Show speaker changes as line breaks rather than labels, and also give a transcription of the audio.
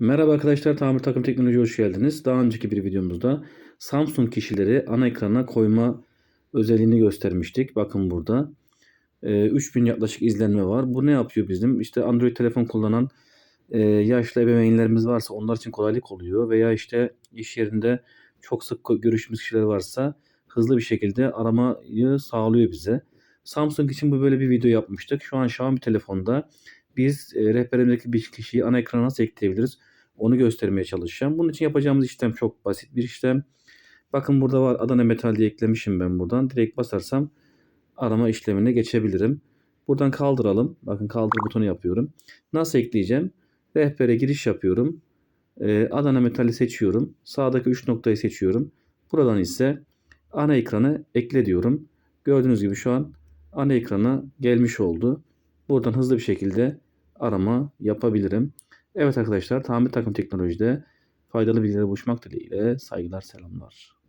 Merhaba arkadaşlar, Tamir Takım Teknoloji hoş geldiniz. Daha önceki bir videomuzda Samsung kişileri ana ekrana koyma özelliğini göstermiştik. Bakın burada. Ee, 3000 yaklaşık izlenme var. Bu ne yapıyor bizim? İşte Android telefon kullanan e, yaşlı ebeveynlerimiz varsa onlar için kolaylık oluyor. Veya işte iş yerinde çok sık görüştüğümüz kişiler varsa hızlı bir şekilde aramayı sağlıyor bize. Samsung için bu böyle bir video yapmıştık. Şu an Xiaomi telefonda biz e, rehberimizdeki bir kişiyi ana ekrana nasıl ekleyebiliriz? Onu göstermeye çalışacağım. Bunun için yapacağımız işlem çok basit bir işlem. Bakın burada var Adana Metal diye eklemişim ben buradan. Direkt basarsam arama işlemine geçebilirim. Buradan kaldıralım. Bakın kaldır butonu yapıyorum. Nasıl ekleyeceğim? Rehbere giriş yapıyorum. Ee, Adana Metal'i seçiyorum. Sağdaki 3 noktayı seçiyorum. Buradan ise ana ekranı ekle diyorum. Gördüğünüz gibi şu an ana ekrana gelmiş oldu. Buradan hızlı bir şekilde arama yapabilirim. Evet arkadaşlar tamir takım teknolojide faydalı bilgileri buluşmak dileğiyle saygılar selamlar.